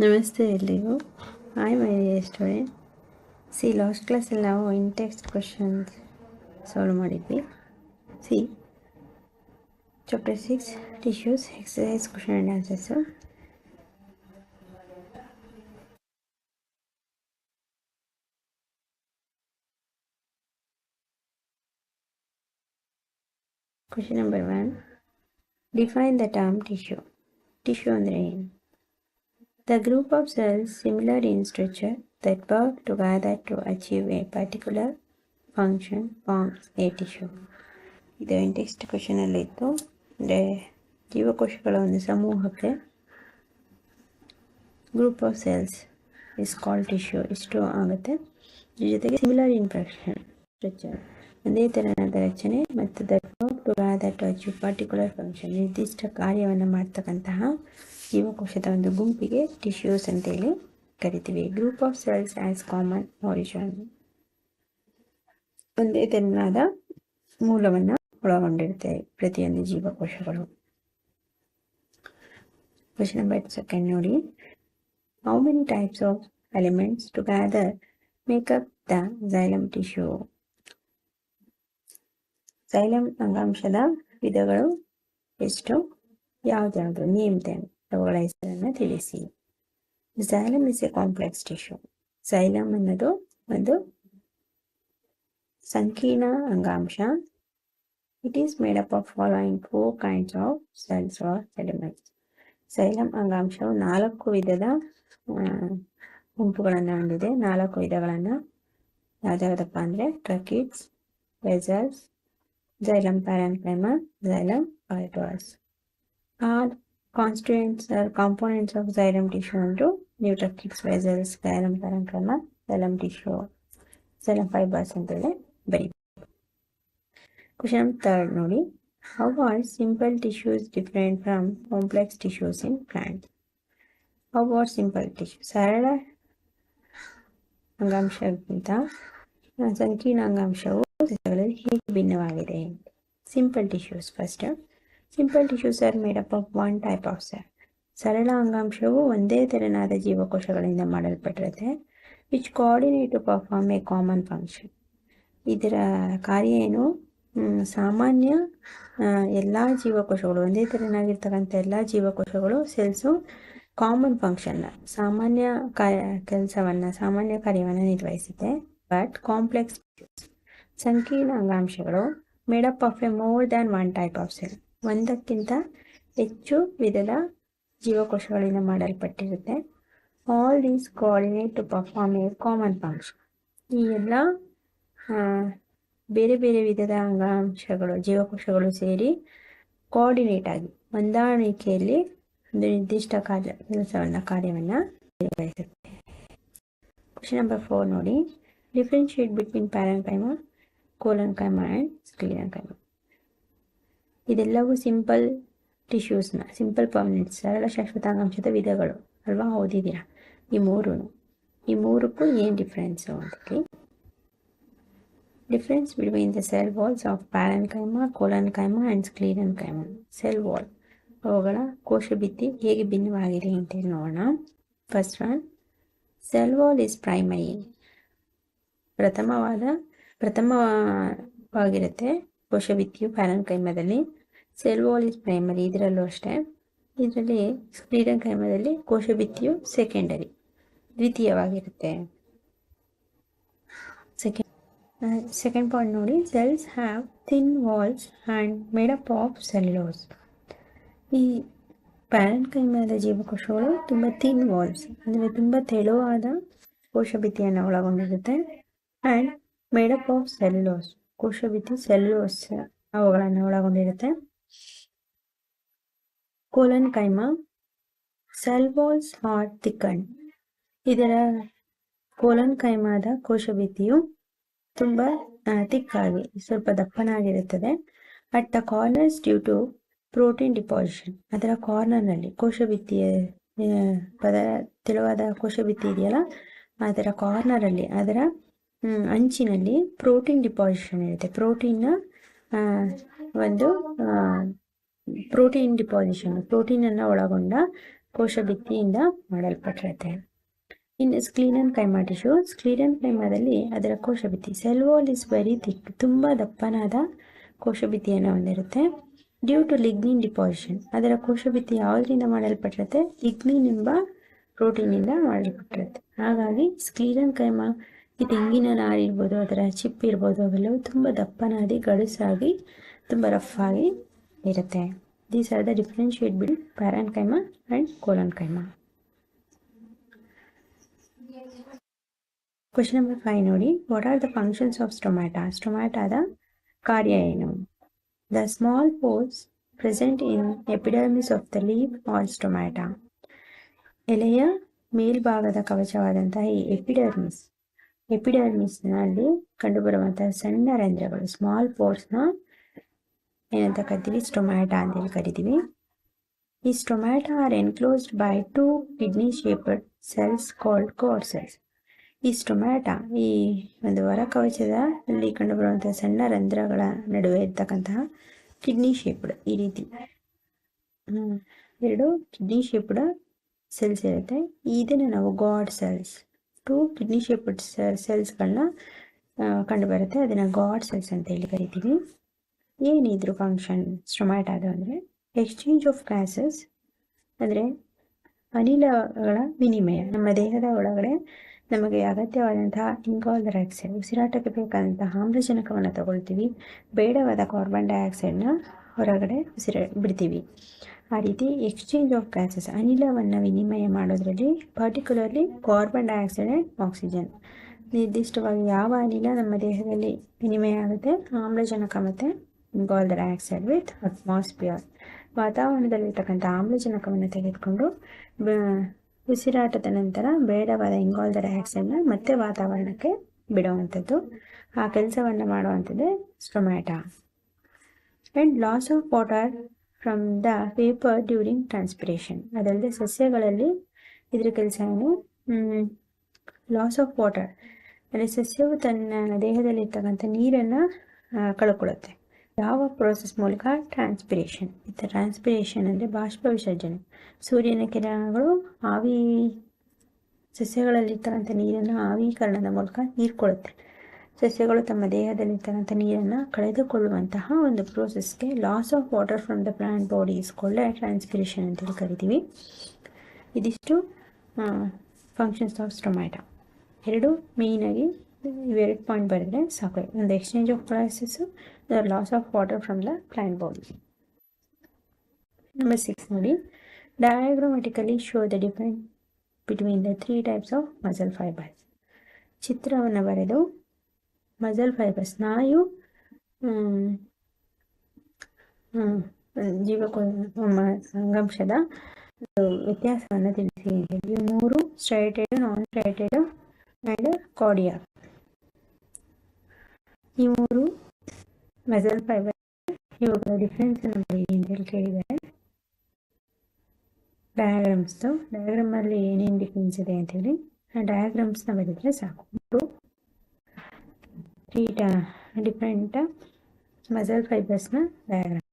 ನಮಸ್ತೆ ಎಲ್ರಿಗೂ hi my students last ಕ್ಲಾಸಲ್ಲಿ ನಾವು ಇಂಟೆಕ್ಸ್ಟ್ ಕ್ವಶನ್ಸ್ ಸಾಲ್ವ್ ಮಾಡಿದ್ವಿ see chapter six tissues exercise question and answers question number one define the term tissue tissue ಅಂದರೆ ಏನು The group of cells similar in structure that work together to achieve a particular function forms a tissue. ಇದು ಇಂಟೆಕ್ಸ್ಟ್ ಕ್ವಶನಲ್ಲಿ ಇತ್ತು. ಅಂದರೆ ಜೀವಕೋಶಗಳ ಒಂದು ಸಮೂಹಕ್ಕೆ group of cells is call tissue ಇಷ್ಟು ಆಗುತ್ತೆ? ಜೊತೆಗೆ ಸಿಮಿಲರ್ ಇನ್ ಪ್ರಕ್ಷನ್ ಸ್ಟ್ರಕ್ಚರ್ ಒಂದೇ ತೆರನಾದ ರಚನೆ ಮತ್ತು that work to to achieve particular function ನಿರ್ದಿಷ್ಟ ಕಾರ್ಯವನ್ನು ಮಾಡ್ತಕ್ಕಂತಹ ಜೀವಕೋಶದ ಒಂದು ಗುಂಪಿಗೆ ಟಿಶ್ಯೂಸ್ ಅಂತೇಳಿ ಕರಿತೀವಿ. Group of cells as common origin ಒಂದೇ ತೆರನಾದ ಮೂಲವನ್ನು ಒಳಗೊಂಡಿರುತ್ತೆ ಪ್ರತಿಯೊಂದು ಜೀವಕೋಶಗಳು. ಕ್ವಶನ್ ನಂಬರ್ ಸೆಕೆಂಡ್ ನೋಡಿ. How many types of elements together make up the xylem tissue xylem ಅಂಗಾಂಶದ ವಿಧಗಳು ಎಷ್ಟು? ಯಾವ್ದ್ಯಾವುದು? ನೇಮ್ ದೆಮ್ ಅವುಗಳ ತಿಳಿಸಿ. Xylem is a complex tissue xylem ಅನ್ನೋದು ಒಂದು ಸಂಕೀರ್ಣ ಅಂಗಾಂಶ. It is up of following four kinds of cells are elements xylem ಅಂಗಾಂಶವು ನಾಲ್ಕು ವಿಧದ ಗುಂಪುಗಳನ್ನು ಹೊಂದಿದೆ. ನಾಲ್ಕು ವಿಧಗಳನ್ನು ಯಾವ್ದಾವುದಪ್ಪ ಅಂದರೆ tracheids vessels xylem parenchyma, xylem fibers. All constituents or components of xylem tissue into neutrophils, vessels, xylem parenchyma, xylem tissue, xylem fibers ಅಂತೇಳಿ ಬರೀ ಕ್ವಶನ್ ತರ್ಡ್ ನೋಡಿ how are simple tissues different from complex tissues in plant how are simple tissue ಸರಳ ಅಂಗಾಂಶಕ್ಕಿಂತ ಸಂಕೀರ್ಣ ಅಂಗಾಂಶವು ಸಸ್ಯಗಳಲ್ಲಿ ಹೇಗೆ ಭಿನ್ನವಾಗಿದೆ. Simple tissues first simple tissues are made up of one type of cell ಸರಳ ಅಂಗಾಂಶವು ಒಂದೇ ತೆರನಾದ ಜೀವಕೋಶಗಳಿಂದ ಮಾಡಲ್ಪಟ್ಟಿರುತ್ತೆ which coordinate to perform a common function ಇದರ ಕಾರ್ಯ ಏನು? ಸಾಮಾನ್ಯ ಎಲ್ಲ ಜೀವಕೋಶಗಳು, ಒಂದೇ ತೆರನಾಗಿರ್ತಕ್ಕಂಥ ಎಲ್ಲ ಜೀವಕೋಶಗಳು ಸೆಲ್ಸು ಕಾಮನ್ ಫಂಕ್ಷನ್ನ ಸಾಮಾನ್ಯ ಕಾರ್ಯ, ಕೆಲಸವನ್ನು, ಸಾಮಾನ್ಯ ಕಾರ್ಯವನ್ನು ನಿರ್ವಹಿಸುತ್ತೆ. ಬಟ್ ಕಾಂಪ್ಲೆಕ್ಸ್ ಸಂಕೀರ್ಣ ಅಂಗಾಂಶಗಳು made up of a more than one type of cell ಒಂದಕ್ಕಿಂತ ಹೆಚ್ಚು ವಿಧದ ಜೀವಕೋಶಗಳಿಂದ ಮಾಡಲ್ಪಟ್ಟಿರುತ್ತೆ. All these coordinate to perform a common function ಈ ಎಲ್ಲ ಬೇರೆ ಬೇರೆ ವಿಧದ ಅಂಗಾಂಶಗಳು, ಜೀವಕೋಶಗಳು ಸೇರಿ ಕೋಆರ್ಡಿನೇಟ್ ಆಗಿ ಹೊಂದಾಣಿಕೆಯಲ್ಲಿ ಒಂದು ನಿರ್ದಿಷ್ಟ ಕಾರ್ಯ, ಕೆಲಸವನ್ನು, ಕಾರ್ಯವನ್ನು ನಿರ್ವಹಿಸುತ್ತೆ. ಕ್ವಶನ್ ನಂಬರ್ ಫೋರ್ ನೋಡಿ. Differentiate between parenchyma collenchyma and sclerenchyma ಇದೆಲ್ಲವೂ ಸಿಂಪಲ್ ಟಿಶ್ಯೂಸ್ನ ಸಿಂಪಲ್ ಪರ್ಮನೆಂಟ್ ಸರಳ ಶಾಶ್ವತಾಂಗಾಂಶದ ವಿಧಗಳು ಅಲ್ವಾ ಓದಿದ್ದೀರಾ ಈ ಮೂರು ಈ ಮೂರಕ್ಕೂ ಏನು ಡಿಫ್ರೆನ್ಸು ಅಂತೇಳಿ difference between the cell walls of parenchyma collenchyma and sclerenchyma cell wall ಅವುಗಳ ಕೋಶ ಭಿತ್ತಿ ಹೇಗೆ ಭಿನ್ನವಾಗಿದೆ ಅಂತೇಳಿ ನೋಡೋಣ first one cell wall is primary ಪ್ರಥಮವಾದ ಪ್ರಥಮವಾಗಿರುತ್ತೆ ಕೋಶಭಿತ್ತಿಯು ಪ್ಯಾರನ್ಕೈಮದಲ್ಲಿ ಸೆಲ್ ವಾಲ್ ಇಸ್ ಪ್ರೈಮರಿ ಇದರಲ್ಲೂ ಅಷ್ಟೇ. ಇದರಲ್ಲಿ ಸ್ಕ್ಲೀರನ್ಕೈಮದಲ್ಲಿ ಕೋಶಭಿತ್ತಿಯು ಸೆಕೆಂಡರಿ ದ್ವಿತೀಯವಾಗಿರುತ್ತೆ. ಸೆಕೆಂಡ್ ಸೆಕೆಂಡ್ ಪಾಯಿಂಟ್ ನೋಡಿ. Cells have thin walls and made up of cellulose ಈ ಪ್ಯಾರನ್ಕೈಮದ ಜೀವಕೋಶಗಳು ತುಂಬ ಥಿನ್ ವಾಲ್ಸ್ ಅಂದರೆ ತುಂಬ ತೆಳುವಾದ ಕೋಶಭಿತ್ತಿಯನ್ನು ಒಳಗೊಂಡಿರುತ್ತೆ. And made up of cellulose ಕೋಶಭಿತ್ತಿ cellulose ಅವುಗಳನ್ನು ಒಳಗೊಂಡಿರುತ್ತೆ. Collenchyma cell walls are thickened ಇದರ ಕೋಲನ್ ಕೈಮಾದ ಕೋಶಭಿತ್ತಿಯು ತುಂಬ ತಿಕ್ಕಾಗಿ, ಸ್ವಲ್ಪ ದಪ್ಪನಾಗಿರುತ್ತದೆ. At the corners due to protein deposition ಅದರ ಕಾರ್ನರ್ನಲ್ಲಿ ಕೋಶಭಿತ್ತಿಯ ಪದ, ತೆಳುವಾದ ಕೋಶಭಿತ್ತಿ ಇದೆಯಲ್ಲ, ಅದರ ಕಾರ್ನರಲ್ಲಿ ಅದರ ಅಂಚಿನಲ್ಲಿ ಪ್ರೋಟೀನ್ ಡಿಪಾಸಿಷನ್ ಇರುತ್ತೆ. ಪ್ರೋಟೀನ್ನ ಒಂದು ಪ್ರೋಟೀನ್ ಡಿಪಾಸಿಷನ್, ಪ್ರೋಟೀನ್ ಅನ್ನ ಒಳಗೊಂಡ ಕೋಶಭಿತ್ತಿಯಿಂದ ಮಾಡಲ್ಪಟ್ಟಿರುತ್ತೆ. ಇನ್ ಸ್ಕ್ಲೀನನ್ ಕೈಮಾ ಟಿಶ್ಯೂ ಸ್ಕ್ಲೀನನ್ ಕೈಮಾದಲ್ಲಿ ಅದರ ಕೋಶಬಿತ್ತಿ cell wall is very thick ತುಂಬ ದಪ್ಪನಾದ ಕೋಶಭಿತ್ತಿಯನ್ನು ಹೊಂದಿರುತ್ತೆ. ಡ್ಯೂ ಟು ಲಿಗ್ನಿನ್ ಡಿಪಾಸಿಷನ್ ಅದರ ಕೋಶಭಿತ್ತಿ ಯಾವುದರಿಂದ ಮಾಡಲ್ಪಟ್ಟಿರುತ್ತೆ? ಲಿಗ್ನಿನ್ ಎಂಬ ಪ್ರೋಟೀನಿಂದ ಮಾಡಲ್ಪಟ್ಟಿರುತ್ತೆ. ಹಾಗಾಗಿ ಸ್ಕ್ಲೀನನ್ ಕೈಮಾ ಈ ತೆಂಗಿನ ನಾರಿರ್ಬೋದು, ಅದರ ಚಿಪ್ ಇರ್ಬೋದು ಅವೆಲ್ಲವೂ ತುಂಬ ದಪ್ಪನಾದಿ ಗಡುಸಾಗಿ ತುಂಬ ರಫ್ ಆಗಿ ಇರುತ್ತೆ. These are the differentiate bill parenchyma and collenchyma question number five ನೋಡಿ. What are the functions of stomata ಸ್ಟೊಮ್ಯಾಟಾದ ಕಾರ್ಯ ಏನು? The small pores present in epidermis of the leaf are stomata ಎಲೆಯ ಮೇಲ್ಭಾಗದ ಕವಚವಾದಂತಹ ಈ ಎಪಿಡರ್ಮಿಸ್ ಎಪಿಡರ್ಮಿಸ್ನಲ್ಲಿ ಕಂಡುಬರುವಂತಹ ಸಣ್ಣ ರಂಧ್ರಗಳು ಸ್ಮಾಲ್ ಪೋರ್ಸ್ನ ಏನಂತ ಕರಿತೀವಿ ಅಂತ ಹೇಳಿ ಕರಿತೀವಿ. ಈ stomata are enclosed by two kidney shaped cells called guard cells ಈ ಸ್ಟೊಮ್ಯಾಟ ಈ ಒಂದು ಹೊರ ಕವಚದ ಅಲ್ಲಿ ಕಂಡುಬರುವಂತಹ ಸಣ್ಣ ರಂಧ್ರಗಳ ನಡುವೆ ಇರ್ತಕ್ಕಂತಹ ಕಿಡ್ನಿ ಶೇಪ್ಡ್ ಈ ರೀತಿ. ಎರಡು ಕಿಡ್ನಿ ಶೇಪ್ಡ್ ಸೆಲ್ಸ್ ಇರುತ್ತೆ. ಇದನ್ನು ನಾವು guard cells two kidney shaped ಸೆಲ್ಸ್ಗಳನ್ನ ಕಂಡುಬರುತ್ತೆ. ಅದನ್ನು ಗಾಡ್ ಸೆಲ್ಸ್ ಅಂತ ಹೇಳಿ ಕರಿತೀವಿ. ಏನಿದ್ರು ಫಂಕ್ಷನ್ ಸ್ಟೊಮ್ಯಾಟಾದು ಅಂದರೆ ಎಕ್ಸ್ಚೇಂಜ್ ಆಫ್ ಗ್ಯಾಸಸ್ ಅಂದರೆ ಅನಿಲಗಳ ವಿನಿಮಯ. ನಮ್ಮ ದೇಹದ ಒಳಗಡೆ ನಮಗೆ ಅಗತ್ಯವಾದಂತಹ ಇಂಗಾಲ್ ಡೈಆಕ್ಸೈಡ್ ಉಸಿರಾಟಕ್ಕೆ ಬೇಕಾದಂತಹ ಆಮ್ಲಜನಕವನ್ನು ತಗೊಳ್ತೀವಿ. ಬೇಡವಾದ ಕಾರ್ಬನ್ ಡೈಆಕ್ಸೈಡ್ನ ಹೊರಗಡೆ ಉಸಿರ ಬಿಡ್ತೀವಿ. ಆ ರೀತಿ ಎಕ್ಸ್ಚೇಂಜ್ ಆಫ್ ಗ್ಯಾಸಸ್ ಅನಿಲವನ್ನು ವಿನಿಮಯ ಮಾಡೋದ್ರಲ್ಲಿ particularly carbon dioxide and oxygen ನಿರ್ದಿಷ್ಟವಾಗಿ ಯಾವ ಅನಿಲ ನಮ್ಮ ದೇಹದಲ್ಲಿ ವಿನಿಮಯ ಆಗುತ್ತೆ? ಆಮ್ಲಜನಕ ಮತ್ತು ಇಂಗಾಲ್ ಡೈಆಕ್ಸೈಡ್ ವಿತ್ ಅಟ್ಮಾಸ್ಫಿಯರ್. ವಾತಾವರಣದಲ್ಲಿರ್ತಕ್ಕಂಥ ಆಮ್ಲಜನಕವನ್ನು ತೆಗೆದುಕೊಂಡು ಉಸಿರಾಟದ ನಂತರ ಬೇಡವಾದ ಇಂಗಾಲ್ ಡೈಆಕ್ಸೈಡ್ನ ಮತ್ತೆ ವಾತಾವರಣಕ್ಕೆ ಬಿಡುವಂಥದ್ದು. ಆ ಕೆಲಸವನ್ನು ಮಾಡುವಂಥದ್ದೇ stomata. And loss of water from the paper during transpiration ಅದಲ್ಲದೆ ಸಸ್ಯಗಳಲ್ಲಿ ಇದರ ಕೆಲಸ ಏನು ಲಾಸ್ ಆಫ್ ವಾಟರ್ ಅಂದರೆ ಸಸ್ಯವು ತನ್ನ ದೇಹದಲ್ಲಿರ್ತಕ್ಕಂಥ ನೀರನ್ನು ಕಳ್ಕೊಳ್ಳುತ್ತೆ. ಯಾವ ಪ್ರೋಸೆಸ್ ಮೂಲಕ ಟ್ರಾನ್ಸ್ಪಿರೇಷನ್ ಇದು ಟ್ರಾನ್ಸ್ಪಿರೇಷನ್ ಅಂದರೆ ಬಾಷ್ಪ ವಿಸರ್ಜನೆ. ಸೂರ್ಯನ ಕಿರಣಗಳು ಆವಿ ಸಸ್ಯಗಳಲ್ಲಿರ್ತಕ್ಕಂಥ ನೀರನ್ನು ಆವೀಕರಣದ ಮೂಲಕ ಹೀರ್ಕೊಳ್ಳುತ್ತೆ. ಸಸ್ಯಗಳು ತಮ್ಮ ದೇಹದಲ್ಲಿರ್ತಕ್ಕಂಥ ನೀರನ್ನು ಕಳೆದುಕೊಳ್ಳುವಂತಹ ಒಂದು ಪ್ರೋಸೆಸ್ಗೆ loss of water from the plant body ಇಸ್ಕೊಳ್ಳೆ transpiration ಅಂತೇಳಿ ಕರಿತೀವಿ. ಇದಿಷ್ಟು ಫಂಕ್ಷನ್ಸ್ ಆಫ್ ಸ್ಟೊಮ್ಯಾಟೊ ಎರಡು ಮೇಯ್ನಾಗಿ ಇವೆರಡು ಪಾಯಿಂಟ್ ಬರೆದ್ರೆ ಸಾಕು ಒಂದು exchange of process loss of water from the plant bowl number six ನೋಡಿ diagrammatically show the different between the three types of muscle fibres ಚಿತ್ರವನ್ನು ಬರೆದು ಮಸಲ್ ಫೈಬರ್ಸ್ ಸ್ನಾಯು ಜೀವಕೋ ಅಂಗಾಂಶದ ವ್ಯತ್ಯಾಸವನ್ನು ತಿಳಿಸಿ ಮೂರು striated non striated and cardiac ಈ ಮೂರು ಮಸಲ್ ಫೈಬರ್ ಇವುಗಳ ಡಿಫ್ರೆನ್ಸ್ ಬರೀ ಅಂತ ಹೇಳಿ ಕೇಳಿದ್ದಾರೆ. ಡಯಾಗ್ರಾಮ್ಸ್ದು ಡಯಾಗ್ರಾಮಲ್ಲಿ ಏನೇನು ಡಿಫ್ರೆನ್ಸ್ ಇದೆ ಅಂತೇಳಿ. ಆ ಡಯಾಗ್ರಾಮ್ಸ್ನ ಬರೆದ್ರೆ ಸಾಕು. ತ್ರೀ ಡಿಫ್ರೆಂಟ್ ಮಸಲ್ ಫೈಬರ್ಸ್ನ ಡಯಾಗ್ರಾಮ್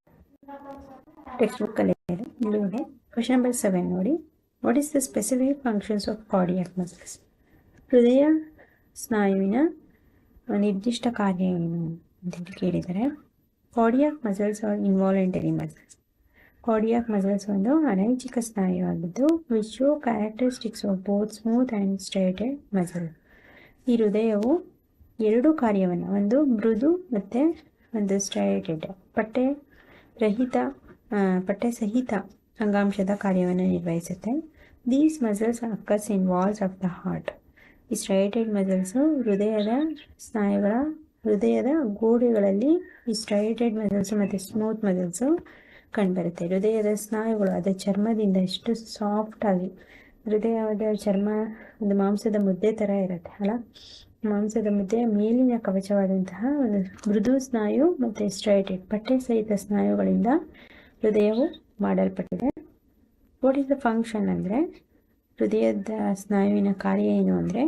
ಟೆಕ್ಸ್ಟ್ ಬುಕ್ಕಲ್ಲಿ ಇದೆ. ನೋಡಿ ಕ್ವಶನ್ ನಂಬರ್ ಸೆವೆನ್ ನೋಡಿ. What is the specific functions of cardiac muscles ಹೃದಯ, ಸ್ನಾಯುವಿನ ನಿರ್ದಿಷ್ಟ ಕಾರ್ಯ ಏನು ಅಂತೇಳಿ ಕೇಳಿದರೆ. Cardiac muscles are involuntary muscles cardiac muscles ಒಂದು ಅನೈಚ್ಛಿಕ ಸ್ನಾಯುವಾಗಿದ್ದು which show characteristics of both smooth and striated muscle ಈ ಹೃದಯವು ಎರಡು ಕಾರ್ಯವನ್ನು, ಒಂದು ಮೃದು ಮತ್ತು ಒಂದು ಸ್ಟ್ರೈಟೆಡ್ ಪಟ್ಟೆ ರಹಿತ ಪಟ್ಟೆ ಸಹಿತ ಅಂಗಾಂಶದ ಕಾರ್ಯವನ್ನು ನಿರ್ವಹಿಸುತ್ತೆ. These muscles occurs in walls of the heart ಈ ಸ್ಟ್ರೈಟೆಡ್ ಮಸಲ್ಸು ಹೃದಯದ ಸ್ನಾಯುಗಳ ಹೃದಯದ ಗೋಡೆಗಳಲ್ಲಿ ಈ ಸ್ಟ್ರೈಟೆಡ್ ಮಸಲ್ಸು ಮತ್ತು ಸ್ಮೂತ್ ಮಸಲ್ಸು ಕಂಡುಬರುತ್ತೆ. ಹೃದಯದ ಸ್ನಾಯುಗಳು ಅದರ ಚರ್ಮದಿಂದ ಎಷ್ಟು ಸಾಫ್ಟಾಗಿ ಹೃದಯದ ಚರ್ಮ ಒಂದು ಮಾಂಸದ ಮುದ್ದೆ ಥರ ಇರುತ್ತೆ, ಅಲ್ಲ? ಮಾಂಸದ ಮುದ್ದೆಯ ಮೇಲಿನ ಕವಚವಾದಂತಹ ಒಂದು ಮೃದು ಸ್ನಾಯು ಮತ್ತು ಸ್ಟ್ರೈಟೆಡ್ ಬಟ್ಟೆ ಸಹಿತ ಸ್ನಾಯುಗಳಿಂದ ಹೃದಯವು ಮಾಡಲ್ಪಟ್ಟಿದೆ. ವಾಟ್ ಈಸ್ ದ ಫಂಕ್ಷನ್ ಅಂದರೆ ಹೃದಯದ ಸ್ನಾಯುವಿನ ಕಾರ್ಯ ಏನು ಅಂದರೆ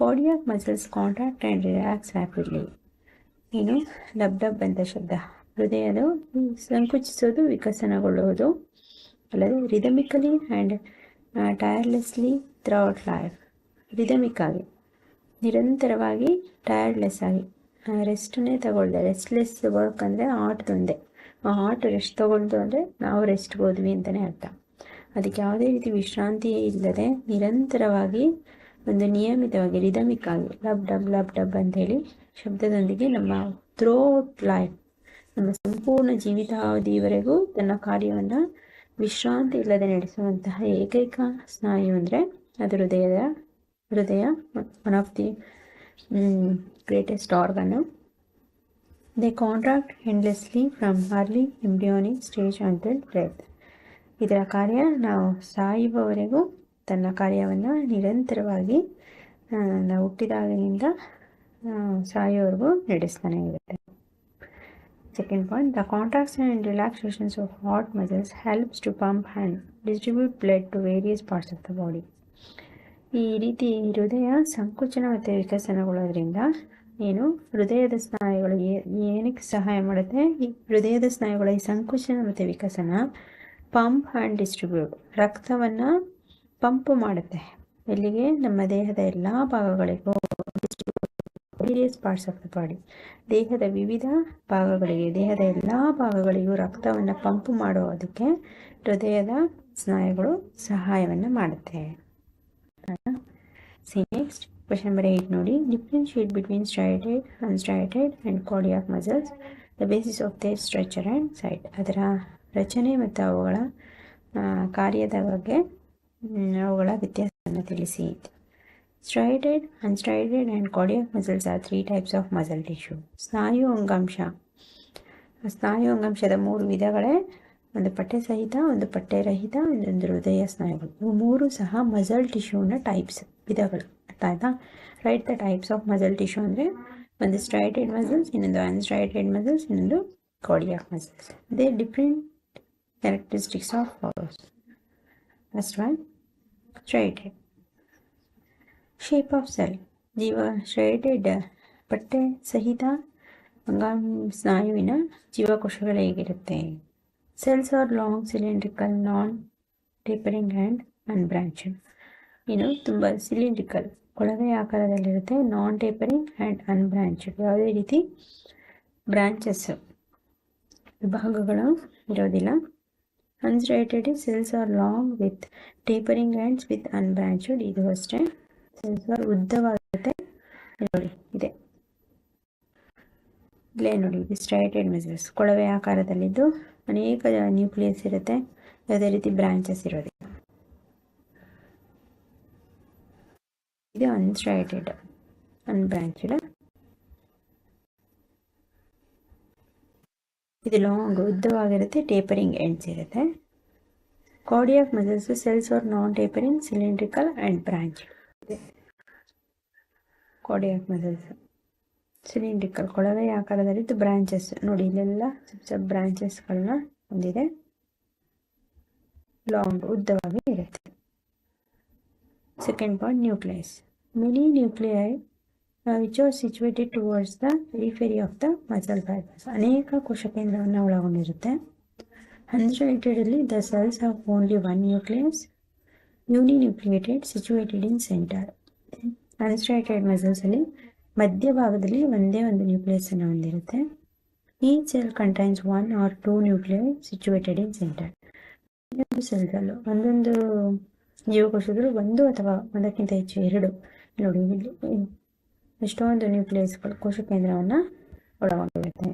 cardiac muscles contract and relax rapidly ಏನು ಡಬ್ ಡಬ್ ಅಂತ ಶಬ್ದ. ಹೃದಯದ ಸಂಕುಚಿಸೋದು, ವಿಕಸನಗೊಳ್ಳುವುದು ಅಲ್ಲದೆ rhythmically and tirelessly throughout life rhythmic ಆಗಿ. ನಿರಂತರವಾಗಿ ಟಯರ್ಡ್ಲೆಸ್ ಆಗಿ. ರೆಸ್ಟನ್ನೇ ತಗೊಳ್ದೆ. ರೆಸ್ಟ್ಲೆಸ್ ವರ್ಕ್ ಅಂದರೆ ಆಟದೊಂದೇ ಆ ಹಾರ್ಟ್ ರೆಸ್ಟ್ ತೊಗೊಳ್ದು ಅಂದರೆ ನಾವು ರೆಸ್ಟ್ ಹೋದ್ವಿ ಅಂತಲೇ ಅರ್ಥ. ಅದಕ್ಕೆ ಯಾವುದೇ ರೀತಿ ವಿಶ್ರಾಂತಿ ಇಲ್ಲದೆ ನಿರಂತರವಾಗಿ ಒಂದು ನಿಯಮಿತವಾಗಿ ರಿದಮಿಕ್ ಆಗಿ ಲಬ್ ಡಬ್ ಲಬ್ ಡಬ್ ಅಂತೇಳಿ ಶಬ್ದದೊಂದಿಗೆ ನಮ್ಮ ಥ್ರೋಟ್ ಲೈಫ್ ನಮ್ಮ ಸಂಪೂರ್ಣ ಜೀವಿತಾವಧಿಯವರೆಗೂ ತನ್ನ ಕಾರ್ಯವನ್ನು ವಿಶ್ರಾಂತಿ ಇಲ್ಲದೆ ನಡೆಸುವಂತಹ ಏಕೈಕ ಸ್ನಾಯು ಅಂದರೆ ಅದು ಹೃದಯದ, ಹೃದಯ one of the greatest organ they contract endlessly from early embryonic stage until death ಇದರ ಕಾರ್ಯ ನಾವು ಸಾಯುವವರೆಗೂ ತನ್ನ ಕಾರ್ಯವನ್ನು ನಿರಂತರವಾಗಿ ನಾವು ಹುಟ್ಟಿದಾಗಿನಿಂದ ಸಾಯೋವರೆಗೂ ನಡೆಸ್ತಾನೆ ಇರುತ್ತೆ. Second point the contracts and relaxations of heart muscles helps to pump and distribute blood to various parts of the body ಈ ರೀತಿ ಹೃದಯ ಸಂಕುಚನ ಮತ್ತು ವಿಕಸನಗೊಳ್ಳೋದ್ರಿಂದ ಏನು, ಹೃದಯದ ಸ್ನಾಯುಗಳು ಏನಕ್ಕೆ ಸಹಾಯ ಮಾಡುತ್ತೆ? ಈ ಹೃದಯದ ಸ್ನಾಯುಗಳ ಈ ಸಂಕುಚನ ಮತ್ತು ವಿಕಸನ ಪಂಪ್ ಆ್ಯಂಡ್ ಡಿಸ್ಟ್ರಿಬ್ಯೂಟ್ ರಕ್ತವನ್ನು ಪಂಪ್ ಮಾಡುತ್ತೆ. ಎಲ್ಲಿಗೆ ನಮ್ಮ ದೇಹದ ಎಲ್ಲ ಭಾಗಗಳಿಗೂ various parts of the body ದೇಹದ ವಿವಿಧ ಭಾಗಗಳಿಗೆ, ದೇಹದ ಎಲ್ಲ ಭಾಗಗಳಿಗೂ ರಕ್ತವನ್ನು ಪಂಪ್ ಮಾಡುವುದಕ್ಕೆ ಹೃದಯದ ಸ್ನಾಯುಗಳು ಸಹಾಯವನ್ನು ಮಾಡುತ್ತೆ. See next question number eight ನೋಡಿ. Differentiate between striated unstriated and cardiac muscles the basis of their structure and site ಅದರ ರಚನೆ ಮತ್ತು ಅವುಗಳ ಕಾರ್ಯದ ಬಗ್ಗೆ ಅವುಗಳ ವ್ಯತ್ಯಾಸವನ್ನು ತಿಳಿಸಿ. Striated unstriated and cardiac muscles are three types of muscle tissue ಸ್ನಾಯು ಅಂಗಾಂಶ. ಸ್ನಾಯು ಅಂಗಾಂಶದ ಮೂರು ವಿಧಗಳೇ, ಒಂದು ಪಟ್ಟೆ ಸಹಿತ, ಒಂದು ಪಟ್ಟೆ ರಹಿತ ಹೃದಯ ಸ್ನಾಯುಗಳು. ಇವು ಮೂರು ಸಹ ಮಸಲ್ ಟಿಶ್ಯೂನ ಟೈಪ್ಸ್ ವಿಧಗಳು. ಅರ್ಥ right the types of muscle tissue ಅಂದರೆ ಒಂದು ಸ್ಟ್ರೈಟೆಡ್ ಮಸಲ್ಸ್ ಇನ್ನೊಂದು ಅನ್ಸ್ಟ್ರೈಟೆಡ್ ಮಸಲ್ಸ್ ಇನ್ನೊಂದು cardiac muscles they different characteristics of follows first one, striated shape of cell ಜೀವ ಸ್ಟ್ರೈಟೆಡ್ ಬಟ್ಟೆ ಸಹಿತ ಸ್ನಾಯುವಿನ ಜೀವಕೋಶಗಳು ಹೇಗಿರುತ್ತೆ cells are long cylindrical non tapering and unbranched ಇನ್ನು ತುಂಬ ಸಿಲಿಂಡ್ರಿಕಲ್ ಕೊಳವೆ ಆಕಾರದಲ್ಲಿರುತ್ತೆ ನಾನ್ ಟೇಪರಿಂಗ್ ಆ್ಯಂಡ್ ಅನ್ಬ್ರಾಂಚಡ್ ಯಾವುದೇ ರೀತಿ ಬ್ರಾಂಚಸ್ ವಿಭಾಗಗಳು ಇರೋದಿಲ್ಲ unstriated cells are long with tapering ends with unbranched ಇದು ಅಷ್ಟೇ ಸೆಲ್ಸ್ ಆರ್ ಉದ್ದವಾಗುತ್ತೆ ನೋಡಿ ಇದೆ. ಇಲ್ಲೇ ನೋಡಿ, ಇದು ಸ್ಟ್ರೈಟೆಡ್ ಮೆಸಲ್ಸ್ ಕೊಳವೆ ಆಕಾರದಲ್ಲಿದ್ದು ಅನೇಕ ನ್ಯೂಕ್ಲಿಯಸ್ ಇರುತ್ತೆ. ಯಾವುದೇ ರೀತಿ ಬ್ರಾಂಚಸ್ ಇರೋದಿಲ್ಲ. ಇದು ಅನ್ಸ್ಟ್ರೈಟೆಡ್ ಅನ್ಬ್ರಾಂಚಡ್ ಇದು ಲಾಂಗ್ ಉದ್ದವಾಗಿರುತ್ತೆ ಟೇಪರಿಂಗ್ ಎಂಡ್ಸ್ ಇರುತ್ತೆ. Cardiac muscles cells are non tapering cylindrical and branch cardiac muscles cylindrical ಕೊಳವೆ ಆಕಾರದಲ್ಲಿದ್ದು ಬ್ರಾಂಚಸ್ ನೋಡಿ, ಇಲ್ಲೆಲ್ಲ ಸಬ್ ಸಬ್ ಬ್ರಾಂಚಸ್ಗಳನ್ನ ಹೊಂದಿದೆ. ಲಾಂಗ್ ಉದ್ದವಾಗಿ ಇರುತ್ತೆ. Second point nucleus many nuclei which are situated towards the periphery of the muscle fibres ಅನೇಕ ಕೋಶಕೇಂದ್ರವನ್ನು ಒಳಗೊಂಡಿರುತ್ತೆ. ಅನ್ಸ್ಟ್ರೈಟೆಡಲ್ಲಿ the cells of only one nucleus uninucleated situated in centre ಅನ್ಸ್ಟ್ರೈಟೆಡ್ ಮಸಲ್ಸಲ್ಲಿ ಮಧ್ಯಭಾಗದಲ್ಲಿ ಒಂದೇ ಒಂದು ನ್ಯೂಕ್ಲಿಯಸ್ ಅನ್ನು ಹೊಂದಿರುತ್ತೆ. ಈ cell contains one or two nuclear situated in centre ಒಂದು ಸೆಲ್ಸಲ್ಲೂ ಒಂದೊಂದು ಜೀವಕೋಶಗಳು ಒಂದು ಅಥವಾ ಒಂದಕ್ಕಿಂತ ಹೆಚ್ಚು ಎರಡು. ನೋಡಿ ಎಷ್ಟೊಂದು ನ್ಯೂಕ್ಲಿಯಸ್ಗಳು ಕೋಶ ಕೇಂದ್ರವನ್ನು ಒಳಗೊಂಡಿರುತ್ತೆ.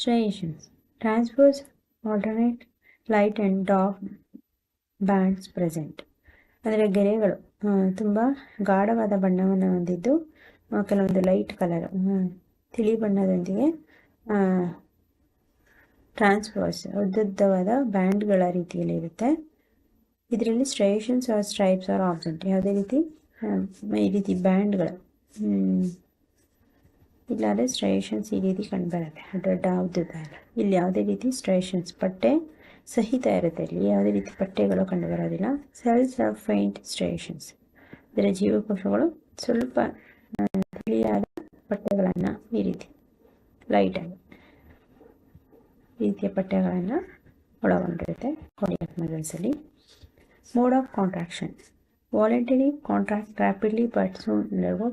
Striations transverse alternate light and dark bands present ಅಂದರೆ ಗೆರೆಗಳು ತುಂಬ ಗಾಢವಾದ ಬಣ್ಣವನ್ನು ಹೊಂದಿದ್ದು ಕೆಲವೊಂದು ಲೈಟ್ ಕಲರ್ ತಿಳಿ ಬಣ್ಣದೊಂದಿಗೆ ಟ್ರಾನ್ಸ್ಫರ್ಸ್ ಉದ್ದುದ್ದವಾದ ಬ್ಯಾಂಡ್ಗಳ ರೀತಿಯಲ್ಲಿ ಇರುತ್ತೆ. ಇದರಲ್ಲಿ striations or stripes are absent ಯಾವುದೇ ರೀತಿ? ಆ, ಈ ರೀತಿ ಬ್ಯಾಂಡ್ಗಳು. ಇಲ್ಲಾದರೆ ಸ್ಟ್ರೈಷನ್ಸ್ ಈ ರೀತಿ ಕಂಡುಬರುತ್ತೆ. ಅಡ್ಡ ಉದ್ದುದ್ದ ಇಲ್ಲ ಯಾವುದೇ ರೀತಿ ಸ್ಟ್ರೈಷನ್ಸ್ ಪಟ್ಟೆ ಸಹಿತ ಇರುತ್ತೆ ಇಲ್ಲಿ ಯಾವುದೇ ರೀತಿ ಪಟ್ಟೆಗಳು ಕಂಡುಬರೋದಿಲ್ಲ. ಸೆಲ್ಸ್ ಆಫ್ ಫೈಂಟ್ ಸ್ಟ್ರೈಷನ್ಸ್ ಇದರ ಜೀವಕೋಶಗಳು ಸ್ವಲ್ಪ ತಿಳಿಯಾದ ಪಟ್ಟೆಗಳನ್ನು ಈ ರೀತಿ ಲೈಟಾಗಿ ರೀತಿಯ ಪಟ್ಟೆಗಳನ್ನು ಒಳಗೊಂಡಿರುತ್ತೆ. Cardiac mode of contraction voluntary contract rapidly but soon ನರ್ವೋ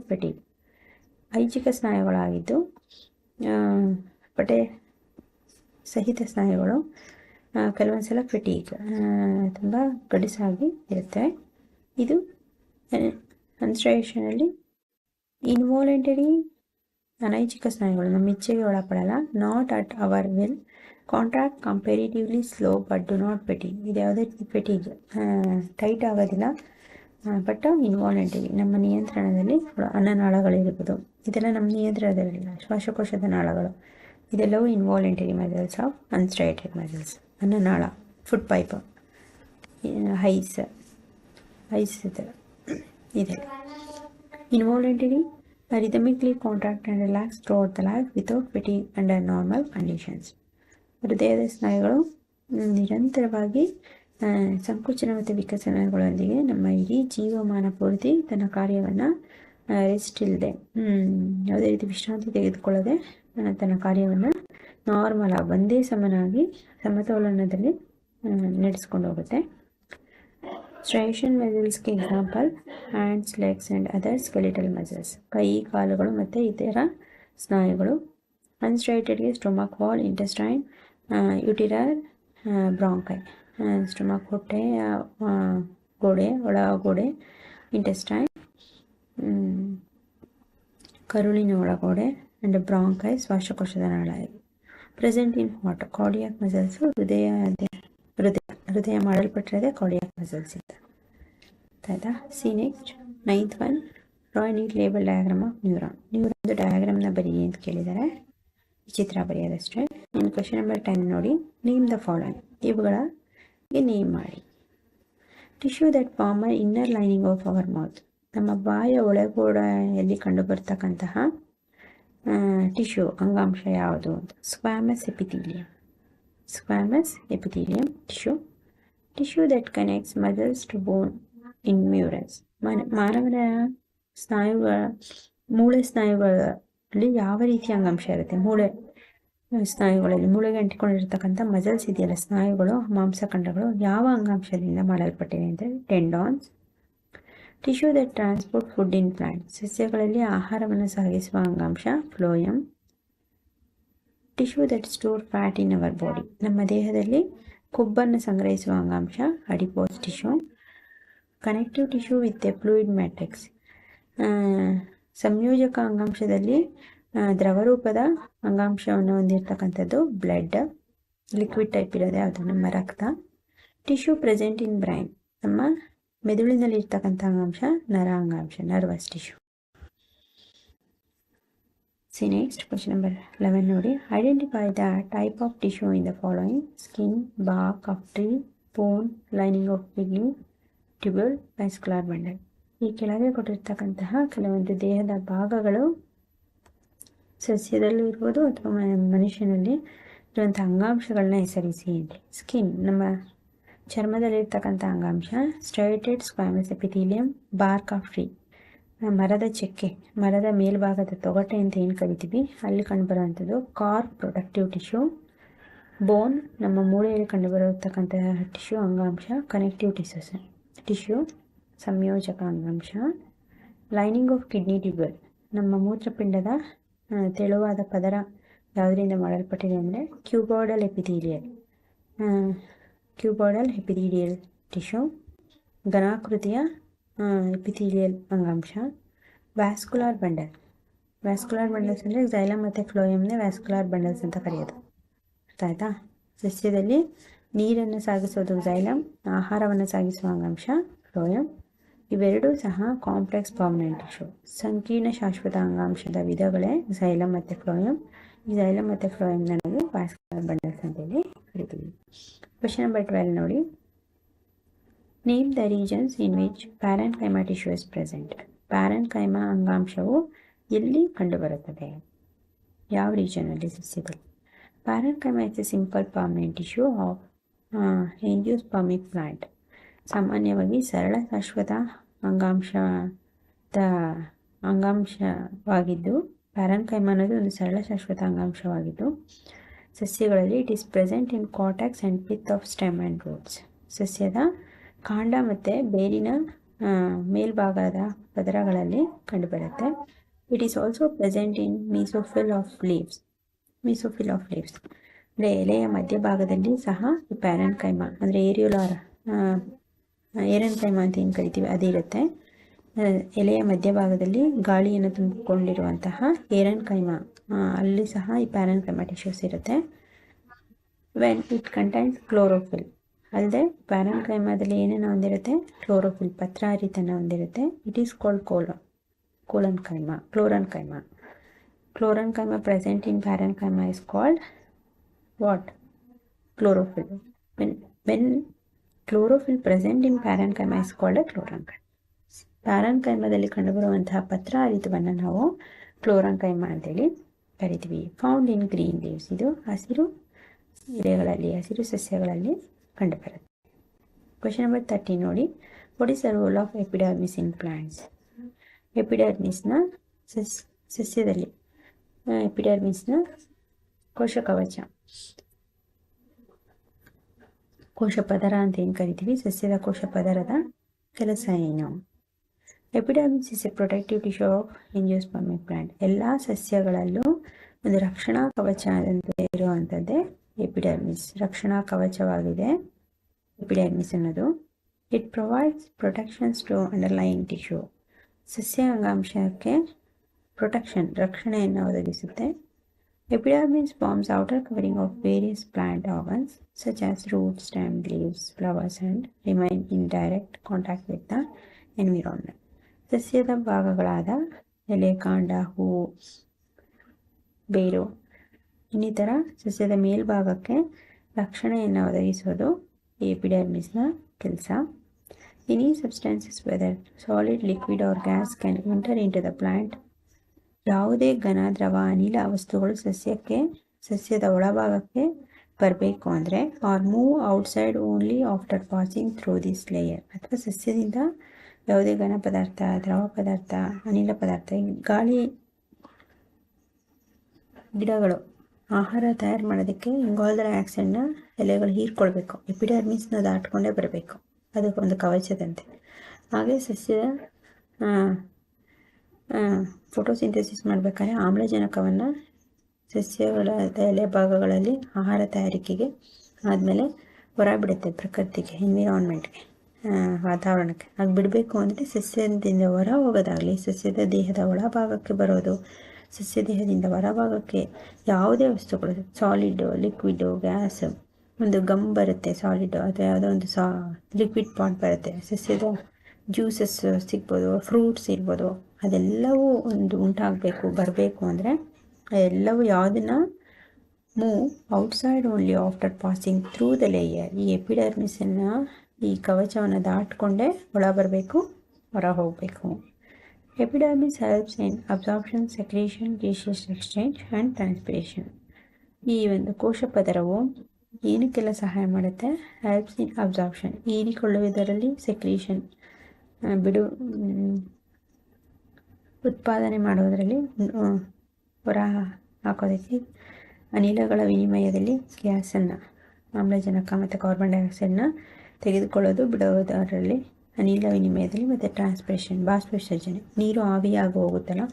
ಐಚ್ಛಿಕ ಸ್ನಾಯುಗಳಾಗಿದ್ದು ಬಟ್ಟೆ ಸಹಿತ ಸ್ನಾಯುಗಳು ಕೆಲವೊಂದು ಸಲ ಫೆಟೀಗ್ ತುಂಬ ಗಡಿಸಾಗಿ ಇರುತ್ತೆ. ಇದು ಕನ್ಸ್ಟ್ರೇಷನಲ್ಲಿ ಇನ್ವಾಲಂಟರಿ ಅನೈಚ್ಛಿಕ ಸ್ನಾಯುಗಳು, ನಮ್ಮ ಇಚ್ಛೆಗೆ ಒಳಪಡಲ್ಲ not at our will contract comparatively slow but do not fatigue ಇದು ಯಾವುದೇ ರೀತಿ ಟೈಟ್ ಆಗೋದಿಲ್ಲ. ಬಟ್ ಇನ್ವಾಲಂಟರಿ ನಮ್ಮ ನಿಯಂತ್ರಣದಲ್ಲಿ ಅನ್ನನಾಳಗಳಿರ್ಬೋದು ಇದೆಲ್ಲ ನಮ್ಮ ನಿಯಂತ್ರಣದಲ್ಲಿಲ್ಲ, ಶ್ವಾಸಕೋಶದ ನಾಳಗಳು. ಇದೆಲ್ಲವೂ involuntary muscles of unstriated muscles ಅನ್ನನಾಳ food pipe iris eyes ಇದೆ. Involuntary rhythmically contract and relax throughout the life without fatiguing under normal conditions ಹೃದಯದ ಸ್ನಾಯುಗಳು ನಿರಂತರವಾಗಿ ಸಂಕುಚನ ಮತ್ತು ವಿಕಸನಗಳೊಂದಿಗೆ ನಮ್ಮ ಇಡೀ ಜೀವಮಾನ ಪೂರ್ತಿ ತನ್ನ ಕಾರ್ಯವನ್ನು ರೆಸ್ಟ್ ಇಲ್ಲದೆ ಯಾವುದೇ ರೀತಿ ವಿಶ್ರಾಂತಿ ತೆಗೆದುಕೊಳ್ಳದೆ ತನ್ನ ಕಾರ್ಯವನ್ನು ನಾರ್ಮಲ್ ಆಗಿ ಒಂದೇ ಸಮನಾಗಿ ಸಮತೋಲನದಲ್ಲಿ ನಡೆಸ್ಕೊಂಡು ಹೋಗುತ್ತೆ. Striation ಮಸಲ್ಸ್ಗೆ example hands legs and other skeletal muscles ಕೈ, ಕಾಲುಗಳು ಮತ್ತು ಇತರ ಸ್ನಾಯುಗಳು. ಅನ್ಸ್ಟ್ರೈಟೆಡ್ಗೆ stomach wall intestine uterus bronchi stomach ಹೊಟ್ಟೆ ಗೋಡೆ, ಒಳ ಗೋಡೆ ಇಂಟೆಸ್ಟೈನ್ ಕರುಳಿನ ಒಳಗೋಡೆ ಆ್ಯಂಡ್ ಬ್ರಾಂಕೈ ಶ್ವಾಸಕೋಶದ ನಾಳಾಯಿ present in heart cardiac muscles ಹೃದಯ ಹೃದಯ ಹೃದಯ ಮಾಡಲ್ಪಟ್ಟಿರೋದೇ ಕಾರ್ಡಿಯಾಕ್ ಮಸಲ್ಸ್ ಇಂದ. ಆಯ್ತಾ? See next ninth one draw neat label diagram of neuron ನ್ಯೂರಾನ್ದು ಡಯಾಗ್ರಾಮ್ನ ಬರೀ ಅಂತ ಕೇಳಿದ್ದಾರೆ ಚಿತ್ರ ಬರೆಯೋದಷ್ಟೇ. ಇನ್ನು ಕ್ವಶನ್ ನಂಬರ್ ಟೆನ್ ನೋಡಿ. ನೇಮ್ ದ ಫಾಲೋಯಿಂಗ್ ಇವುಗಳಿಗೆ ನೇಮ್ ಮಾಡಿ. Tissue that form inner lining of our mouth ನಮ್ಮ ಬಾಯ ಒಳಗೋಡೆಯಲ್ಲಿ ಕಂಡುಬರ್ತಕ್ಕಂತಹ ಟಿಶ್ಯೂ ಅಂಗಾಂಶ ಯಾವುದು ಅಂತ. Squamous epithelium squamous epithelium tissue tissue that connects muscles to bone in ಮ್ಯೂರಸ್ ಮಾನವನ ಸ್ನಾಯುಗಳ, ಮೂಳೆ ಸ್ನಾಯುಗಳಲ್ಲಿ ಯಾವ ರೀತಿಯ ಅಂಗಾಂಶ ಇರುತ್ತೆ? ಮೂಳೆ ಸ್ನಾಯುಗಳಲ್ಲಿ ಮೂಳೆಗೆ ಅಂಟಿಕೊಂಡಿರ್ತಕ್ಕಂಥ ಮಸಲ್ಸ್ ಇದೆಯಲ್ಲ, ಸ್ನಾಯುಗಳು, ಮಾಂಸಖಂಡಗಳು ಯಾವ ಅಂಗಾಂಶದಿಂದ ಮಾಡಲ್ಪಟ್ಟಿವೆ ಅಂದರೆ tendons tissue that transport food in plant ಸಸ್ಯಗಳಲ್ಲಿ ಆಹಾರವನ್ನು ಸಾಗಿಸುವ ಅಂಗಾಂಶ phloem tissue that store fat in our body ನಮ್ಮ ದೇಹದಲ್ಲಿ ಕೊಬ್ಬನ್ನು ಸಂಗ್ರಹಿಸುವ ಅಂಗಾಂಶ adipose tissue connective tissue with a fluid matrix ಸಂಯೋಜಕ ಅಂಗಾಂಶದಲ್ಲಿ ದ್ರವರೂಪದ ಅಂಗಾಂಶವನ್ನು ಹೊಂದಿರತಕ್ಕಂಥದ್ದು ಬ್ಲಡ್ ಲಿಕ್ವಿಡ್ ಟೈಪ್ ಇರೋದೆ ಅದು ನಮ್ಮ ರಕ್ತ. ಟಿಶ್ಯೂ ಪ್ರೆಸೆಂಟ್ ಇನ್ ಬ್ರೈನ್ ನಮ್ಮ ಮೆದುಳಿನಲ್ಲಿ ಇರ್ತಕ್ಕಂಥ ಅಂಗಾಂಶ, ನರ ಅಂಗಾಂಶ nervous tissue see next question number eleven ನೋಡಿ. Identify the type of tissue in the following skin bark of tree bone lining of kidney tubule vascular bundle ಈ ಕೆಳಗೆ ಕೊಟ್ಟಿರ್ತಕ್ಕಂತಹ ಕೆಲವೊಂದು ದೇಹದ ಭಾಗಗಳು ಸಸ್ಯದಲ್ಲೂ ಇರ್ಬೋದು ಅಥವಾ ಮನುಷ್ಯನಲ್ಲಿ ಇರುವಂಥ ಅಂಗಾಂಶಗಳನ್ನ ಹೆಸರಿಸಿ ಸ್ಕಿನ್ ನಮ್ಮ ಚರ್ಮದಲ್ಲಿರ್ತಕ್ಕಂಥ ಅಂಗಾಂಶ striated squamous epithelium bark of tree ಮರದ ಚಕ್ಕೆ, ಮರದ ಮೇಲ್ಭಾಗದ ತೊಗಟೆ ಅಂತ ಏನು ಕರಿತೀವಿ? ಅಲ್ಲಿ ಕಂಡುಬರುವಂಥದ್ದು ಕಾರ್ ಪ್ರೊಡಕ್ಟಿವ್ ಟಿಶ್ಯೂ ಬೋನ್ ನಮ್ಮ ಮೂಳೆಯಲ್ಲಿ ಕಂಡುಬರತಕ್ಕಂತಹ ಟಿಶ್ಯೂ ಅಂಗಾಂಶ ಕನೆಕ್ಟಿವ್ ಟಿಶ್ಯೂಸ್ ಟಿಶ್ಯೂ ಸಂಯೋಜಕ ಅಂಗಾಂಶ. ಲೈನಿಂಗ್ ಆಫ್ ಕಿಡ್ನಿ ಟ್ಯೂಬಲ್ ನಮ್ಮ ಮೂತ್ರಪಿಂಡದ ತೆಳುವಾದ ಪದರ ಯಾವುದರಿಂದ ಮಾಡಲ್ಪಟ್ಟಿದೆ ಅಂದರೆ cuboidal epithelial. Cuboidal epithelial tissue, ಘನಾಕೃತಿಯ epithelial ಅಂಗಾಂಶ, ವ್ಯಾಸ್ಕುಲಾರ್ ಬಂಡಲ್. ವ್ಯಾಸ್ಕುಲಾರ್ ಬಂಡಲ್ಸ್ ಅಂದರೆ ಜೈಲಮ್ ಮತ್ತು ಫ್ಲೋಯಮ್ನೇ ವ್ಯಾಸ್ಕುಲಾರ್ ಬಂಡಲ್ಸ್ ಅಂತ ಕರೆಯೋದು. ಅರ್ಥ ಆಯ್ತಾ? ಸಸ್ಯದಲ್ಲಿ ನೀರನ್ನು ಸಾಗಿಸೋದು ಜೈಲಮ್ ಆಹಾರವನ್ನು ಸಾಗಿಸುವ ಅಂಗಾಂಶ ಫ್ಲೋಯಮ್ ಇವೆರಡೂ ಸಹ ಕಾಂಪ್ಲೆಕ್ಸ್ ಪರ್ಮನೆಂಟ್ ಟಿಶ್ಯೂ ಸಂಕೀರ್ಣ ಶಾಶ್ವತ ಅಂಗಾಂಶದ ವಿಧಗಳೇ ಝೈಲಮ್ ಮತ್ತು ಫ್ಲೋಯಮ್ ಈ ಝೈಲಮ್ ಮತ್ತು ಫ್ಲೋಯಮ್ನ ನಾವು ವ್ಯಾಸ್ಕುಲಾರ್ ಬಂಡಲ್ಸ್ ಅಂತೇಳಿ ಕರಿತೀವಿ. ಕ್ವಶನ್ ನಂಬರ್ ಟ್ವೆಲ್ ನೋಡಿ. Name the regions in which parenchyma tissue is present parenchyma ಅಂಗಾಂಶವು ಎಲ್ಲಿ ಕಂಡುಬರುತ್ತದೆ? ಯಾವ ರೀಜನಲ್ಲಿ ಸಸ್ಯಗಳು parenchyma is a simple permanent tissue of angiospermic plant ಸಾಮಾನ್ಯವಾಗಿ ಸರಳ, ಶಾಶ್ವತ ಅಂಗಾಂಶದ ಅಂಗಾಂಶವಾಗಿದ್ದು ಪ್ಯಾರಾನ್ಕೈಮಾ ಅನ್ನೋದು ಒಂದು ಸರಳ, ಶಾಶ್ವತ ಅಂಗಾಂಶವಾಗಿದ್ದು, ಸಸ್ಯಗಳಲ್ಲಿ it is present in cortex and pith of stem and roots ಸಸ್ಯದ ಕಾಂಡ ಮತ್ತು ಬೇರಿನ ಮೇಲ್ಭಾಗದ ಪದರಗಳಲ್ಲಿ ಕಂಡುಬರುತ್ತೆ. It is also present in mesophyll of leaves mesophyll of leaves ಅಂದರೆ ಎಲೆಯ ಮಧ್ಯಭಾಗದಲ್ಲಿ ಸಹ ಈ ಪ್ಯಾರನ್ ಕೈಮ ಅಂದರೆ ಏರಿಯುಲಾರ ಏರನ್ ಕೈಮ ಅಂತ ಏನು ಕರಿತೀವಿ? ಅದಿರುತ್ತೆ ಇರುತ್ತೆ. ಎಲೆಯ ಮಧ್ಯಭಾಗದಲ್ಲಿ ಗಾಳಿಯನ್ನು ತುಂಬಿಕೊಂಡಿರುವಂತಹ ಏರನ್ ಕೈಮ. ಅಲ್ಲಿ ಸಹ ಈ ಪ್ಯಾರನ್ ಕೈಮ ಇರುತ್ತೆ. ವೆನ್ ಇಟ್ ಕಂಟೈನ್ಸ್ ಕ್ಲೋರೋಫಿಲ್ ಅಲ್ಲದೆ ಪ್ಯಾರನ್ ಕೈಮಾದಲ್ಲಿ ಏನೇನು ಹೊಂದಿರುತ್ತೆ ಕ್ಲೋರೋಫಿಲ್ ಪತ್ರಾರಿತನ ಹೊಂದಿರುತ್ತೆ it is called Cola chlorenchyma chlorenchyma. Chlorenchyma present in parenchyma is called what chlorophyll when when chlorophyll present in parenchyma is called chlorenchyma chlorenchyma. ಪ್ಯಾರನ್ಕೈಮದಲ್ಲಿ ಕಂಡುಬರುವಂತಹ ಪತ್ರ ಹರಿತವನ್ನು ನಾವು ಕ್ಲೋರಂಕೈಮ ಅಂತೇಳಿ ಕರಿತೀವಿ. ಫೌಂಡ್ ಇನ್ ಗ್ರೀನ್ ಲೀವ್ಸ್ ಇದು ಹಸಿರು ಎಲೆಗಳಲ್ಲಿ, ಹಸಿರು ಸಸ್ಯಗಳಲ್ಲಿ ಕಂಡುಬರುತ್ತೆ. ಕ್ವಶನ್ ನಂಬರ್ ತರ್ಟಿ ನೋಡಿ. What is the role of epidermis in plants ಎಪಿಡರ್ಮಿಸ್ನ ಸಸ್, ಸಸ್ಯದಲ್ಲಿ ಎಪಿಡರ್ಮಿಸ್ನ ಕೋಶ ಕವಚ. ಕೋಶ ಪದರ ಅಂತ ಏನು ಕರಿತೀವಿ? ಸಸ್ಯದ ಕೋಶ ಪದರದ ಕೆಲಸ ಏನು? Epidermis is a protective tissue of angiospermic plant ಎಲ್ಲ ಸಸ್ಯಗಳಲ್ಲೂ ಒಂದು ರಕ್ಷಣಾ ಕವಚ ಇರುವಂಥದ್ದೇ ಎಪಿಡರ್ಮಿಸ್ ರಕ್ಷಣಾ ಕವಚವಾಗಿದೆ ಎಪಿಡರ್ಮಿಸ್ ಅನ್ನೋದು. It provides protections to underline tissue ಸಸ್ಯ ಅಂಗಾಂಶಕ್ಕೆ ಪ್ರೊಟೆಕ್ಷನ್ ರಕ್ಷಣೆಯನ್ನು ಒದಗಿಸುತ್ತೆ. Epidermis forms outer covering of various plant organs such as roots, stem, leaves, flowers and remain in direct contact with the environment. ಸಸ್ಯದ ಭಾಗಗಳಾದ ಎಲೆ ಕಾಂಡ ಹೂವು ಬೇರು ಇನ್ನಿತರ ಸಸ್ಯದ ಮೇಲ್ಭಾಗಕ್ಕೆ ರಕ್ಷಣೆಯನ್ನು ಒದಗಿಸೋದು ಎಪಿಡರ್ಮಿಸ್ನ ಕೆಲಸ any substances whether solid liquid or gas can enter into the plant ಯಾವುದೇ ಘನ, ದ್ರವ, ಅನಿಲ ವಸ್ತುಗಳು ಸಸ್ಯಕ್ಕೆ, ಸಸ್ಯದ ಒಳಭಾಗಕ್ಕೆ ಬರಬೇಕು ಅಂದರೆ or move outside only after passing through this layer ಅಥವಾ ಸಸ್ಯದಿಂದ ಯಾವುದೇ ಘನ ಪದಾರ್ಥ, ದ್ರವ ಪದಾರ್ಥ, ಅನಿಲ ಪದಾರ್ಥ ಗಾಳಿ ಗಿಡಗಳು, ಆಹಾರ ತಯಾರು ಮಾಡೋದಕ್ಕೆ ಇಂಗಾಲದ ಆಕ್ಸೈಡ್ನ ಎಲೆಗಳು ಹೀರ್ಕೊಳ್ಬೇಕು. ಎಪಿಡರ್ಮಿಸ್ನ ದಾಟ್ಕೊಂಡೇ ಬರಬೇಕು. ಅದಕ್ಕೆ ಒಂದು ಕವಚದಂತೆ. ಹಾಗೆ ಸಸ್ಯದ ಫೋಟೋಸಿಂಥೆಸಿಸ್ ಮಾಡಬೇಕಾದ್ರೆ ಆಮ್ಲಜನಕವನ್ನು ಸಸ್ಯಗಳ ಎಲೆ ಭಾಗಗಳಲ್ಲಿ ಆಹಾರ ತಯಾರಿಕೆಗೆ ಆದಮೇಲೆ ಹೊರಬಿಡುತ್ತೆ ಪ್ರಕೃತಿಗೆ ಎನ್ವಿರಾನ್ಮೆಂಟ್ಗೆ ವಾತಾವರಣಕ್ಕೆ. ಹಾಗೆ ಬಿಡಬೇಕು ಅಂದರೆ ಸಸ್ಯದಿಂದ ಹೊರ ಹೋಗೋದಾಗಲಿ, ಸಸ್ಯದ ದೇಹದ ಒಳಭಾಗಕ್ಕೆ ಬರೋದು, ಸಸ್ಯ ದೇಹದಿಂದ ಹೊರಭಾಗಕ್ಕೆ ಯಾವುದೇ ವಸ್ತುಗಳು ಸಾಲಿಡು ಲಿಕ್ವಿಡು ಗ್ಯಾಸ್ ಒಂದು ಗಮ್ ಬರುತ್ತೆ ಸಾಲಿಡ್ ಅಥವಾ ಯಾವುದೋ ಒಂದು ಸಾ ಲಿಕ್ವಿಡ್ ಪಾಟ್ ಬರುತ್ತೆ. ಸಸ್ಯದ ಜ್ಯೂಸಸ್ ಸಿಗ್ಬೋದು ಫ್ರೂಟ್ಸ್ ಇರ್ಬೋದು. ಅದೆಲ್ಲವೂ ಒಂದು ಉಂಟಾಗಬೇಕು ಬರಬೇಕು ಅಂದರೆ ಎಲ್ಲವೂ ಯಾವುದನ್ನ move outside only after passing through the layer ಈ ಎಪಿಡರ್ಮಿಸನ್ನು ಈ ಕವಚವನ್ನು ದಾಟ್ಕೊಂಡೇ ಒಳ ಬರಬೇಕು ಹೊರ ಹೋಗಬೇಕು epidermis helps in absorption secretion gaseous exchange and transpiration ಈ ಒಂದು ಕೋಶ ಪದರವು ಏನಕ್ಕೆಲ್ಲ ಸಹಾಯ ಮಾಡುತ್ತೆ? ಹೆಲ್ಪ್ಸ್ ಇನ್ ಅಬ್ಸಾರ್ಪ್ಷನ್ ಹೀರಿಕೊಳ್ಳುವುದರಲ್ಲಿ ಸೆಕ್ರೇಷನ್ ಬಿಡು ಮ್, ಉತ್ಪಾದನೆ ಮಾಡೋದರಲ್ಲಿ ಹೊರ ಹಾಕೋದಕ್ಕೆ ಅನಿಲಗಳ ವಿನಿಮಯದಲ್ಲಿ ಗ್ಯಾಸನ್ನು, ಆಮ್ಲಜನಕ ಮತ್ತು ಕಾರ್ಬನ್ ಡೈಆಕ್ಸೈಡ್ನ ತೆಗೆದುಕೊಳ್ಳೋದು ಬಿಡೋದರಲ್ಲಿ ಅನಿಲ ವಿನಿಮಯದಲ್ಲಿ ಮತ್ತು ಟ್ರಾನ್ಸ್ಪಿರೇಷನ್ ಬಾಷ್ಪ ವಿಸರ್ಜನೆ ನೀರು ಆವಿಯಾಗಿ ಹೋಗುತ್ತಲ್ಲ,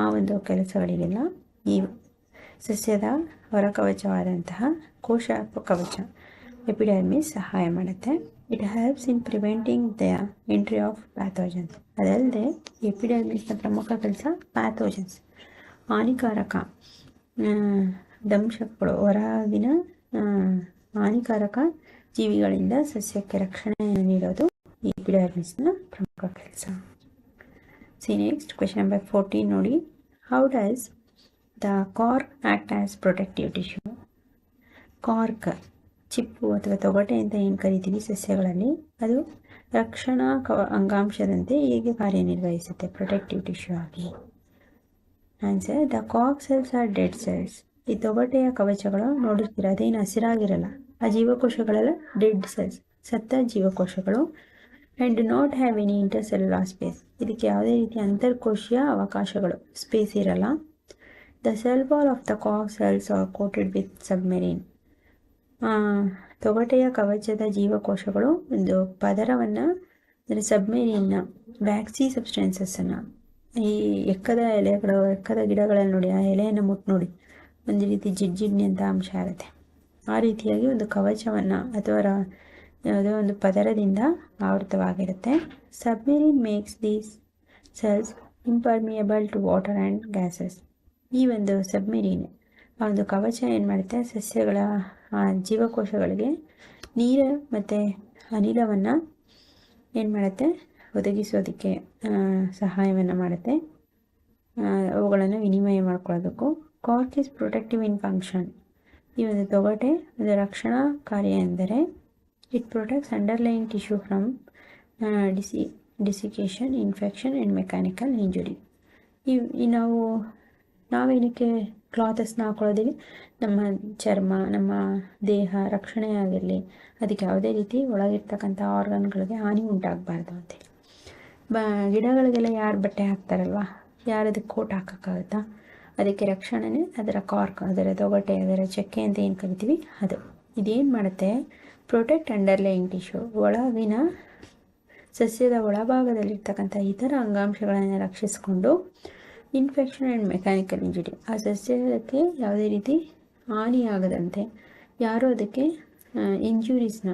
ಆ ಒಂದು ಕೆಲಸಗಳಿಗೆಲ್ಲ ಈ ಸಸ್ಯದ ಹೊರಕವಚವಾದಂತಹ ಕೋಶ ಕವಚ ಎಪಿಡರ್ಮಿ ಸಹಾಯ ಮಾಡುತ್ತೆ. It helps in preventing the entry of pathogens ಅದಲ್ಲದೆ ಎಪಿಡರ್ಮಿಸ್ನ ಪ್ರಮುಖ ಕೆಲಸ ಪ್ಯಾಥೋಜನ್ಸ್ ಹಾನಿಕಾರಕ ದಂಶಕಗಳು ಹೊರಗಿನ ಹಾನಿಕಾರಕ ಜೀವಿಗಳಿಂದ ಸಸ್ಯಕ್ಕೆ ರಕ್ಷಣೆಯನ್ನು ನೀಡೋದು ಎಪಿಡರ್ಮಿಸ್ನ ಪ್ರಮುಖ ಕೆಲಸ. See next question number fourteen ನೋಡಿ. How does the cork act as protective tissue cork ಚಿಪ್ಪು ಅಥವಾ ತೊಗಟೆ ಅಂತ ಏನು ಕರಿತೀವಿ ಸಸ್ಯಗಳಲ್ಲಿ, ಅದು ರಕ್ಷಣಾ ಕವ, ಅಂಗಾಂಶದಂತೆ ಹೇಗೆ ಕಾರ್ಯನಿರ್ವಹಿಸುತ್ತೆ ಪ್ರೊಟೆಕ್ಟಿವ್ ಟಿಶ್ಯೂ ಆಗಿ. ಆನ್ಸರ್ ದ ಕಾಕ್ ಸೆಲ್ಸ್ ಆರ್ ಡೆಡ್ ಸೆಲ್ಸ್ ಈ ತೊಗಟೆಯ ಕವಚಗಳು ನೋಡಿರ್ತೀರ ಅದೇನು ಹಸಿರಾಗಿರಲ್ಲ, ಆ ಜೀವಕೋಶಗಳೆಲ್ಲ ಡೆಡ್ ಸೆಲ್ಸ್ ಸತ್ತ ಜೀವಕೋಶಗಳು. And not have any intercellular space ಇದಕ್ಕೆ ಯಾವುದೇ ರೀತಿಯ ಅಂತರ್ಕೋಶೀಯ ಅವಕಾಶಗಳು ಸ್ಪೇಸ್ ಇರಲ್ಲ. The cell wall of the cock cells are coated with suberin ತೊಗಟೆಯ ಕವಚದ ಜೀವಕೋಶಗಳು ಒಂದು ಪದರವನ್ನು, ಅಂದರೆ ಸಬ್ಮೆರೀನ್ನ ವ್ಯಾಕ್ಸಿ ಸಬ್ಸ್ಟೆನ್ಸಸ್ಸನ್ನು ಈ ಎಕ್ಕದ ಎಲೆಗಳು ಎಕ್ಕದ ಗಿಡಗಳಲ್ಲಿ ನೋಡಿ, ಆ ಎಲೆಯನ್ನು ಮುಟ್ಟು ನೋಡಿ, ಒಂದು ರೀತಿ ಜಿಡ್ಜಿಡ್ನಿ ಅಂತ ಅಂಶ ಇರುತ್ತೆ ಆ ರೀತಿಯಾಗಿ ಒಂದು ಕವಚವನ್ನು ಅಥವಾ ಯಾವುದೋ ಒಂದು ಪದರದಿಂದ ಆವೃತವಾಗಿರುತ್ತೆ. Suberin makes these cells impermeable to water and gases ಈ ಒಂದು ಸಬ್ಮೇರಿನ್ ಆ ಒಂದು ಕವಚ ಏನು ಮಾಡುತ್ತೆ, ಸಸ್ಯಗಳ ಆ ಜೀವಕೋಶಗಳಿಗೆ ನೀರು ಮತ್ತು ಅನಿಲವನ್ನು ಏನು ಮಾಡುತ್ತೆ? ಒದಗಿಸೋದಕ್ಕೆ ಸಹಾಯವನ್ನು ಮಾಡುತ್ತೆ. ಅವುಗಳನ್ನು ವಿನಿಮಯ ಮಾಡ್ಕೊಳ್ಳೋದಕ್ಕೂ. Cork is protective in function ಈ ಒಂದು ತೊಗಟೆ ಒಂದು ರಕ್ಷಣಾ ಕಾರ್ಯ ಎಂದರೆ it protects underline tissue from DC desiccation infection and mechanical injury ಈ ನಾವು, ನಾವೇನಕ್ಕೆ ಕ್ಲಾತಸ್ನ ಹಾಕೊಳ್ಳೋದಿಲ್ಲ ನಮ್ಮ ಚರ್ಮ, ನಮ್ಮ ದೇಹ ರಕ್ಷಣೆ ಆಗಿರಲಿ. ಅದಕ್ಕೆ ಯಾವುದೇ ರೀತಿ ಒಳಗಿರ್ತಕ್ಕಂಥ ಆರ್ಗನ್ಗಳಿಗೆ ಹಾನಿ ಉಂಟಾಗಬಾರ್ದು ಅಂತೇಳಿ ಬ, ಗಿಡಗಳಿಗೆಲ್ಲ ಯಾರು ಬಟ್ಟೆ ಹಾಕ್ತಾರಲ್ವ? ಯಾರು ಅದಕ್ಕೆ ಕೋಟ್ ಹಾಕೋಕ್ಕಾಗುತ್ತಾ? ಅದಕ್ಕೆ ರಕ್ಷಣೆನೇ ಅದರ ಕಾರ್ಕ್ ಅದರ ತೊಗಟೆ, ಅದರ ಚಕ್ಕೆ ಅಂತ ಏನು ಕರಿತೀವಿ? ಅದು. ಇದೇನು ಮಾಡುತ್ತೆ? ಪ್ರೊಟೆಕ್ಟ್ ಅಂಡರ್ಲೈನ್ ಟಿಶ್ಯೂ ಒಳಗಿನ ಸಸ್ಯದ ಒಳಭಾಗದಲ್ಲಿರ್ತಕ್ಕಂಥ ಇತರ ಅಂಗಾಂಶಗಳನ್ನು ರಕ್ಷಿಸಿಕೊಂಡು ಇನ್ಫೆಕ್ಷನ್ ಆ್ಯಂಡ್ ಮೆಕ್ಯಾನಿಕಲ್ ಇಂಜುರಿ ಆ ಸಸ್ಯಕ್ಕೆ ಯಾವುದೇ ರೀತಿ ಹಾನಿಯಾಗದಂತೆ ಯಾರೂ ಅದಕ್ಕೆ ಇಂಜುರೀಸ್ನ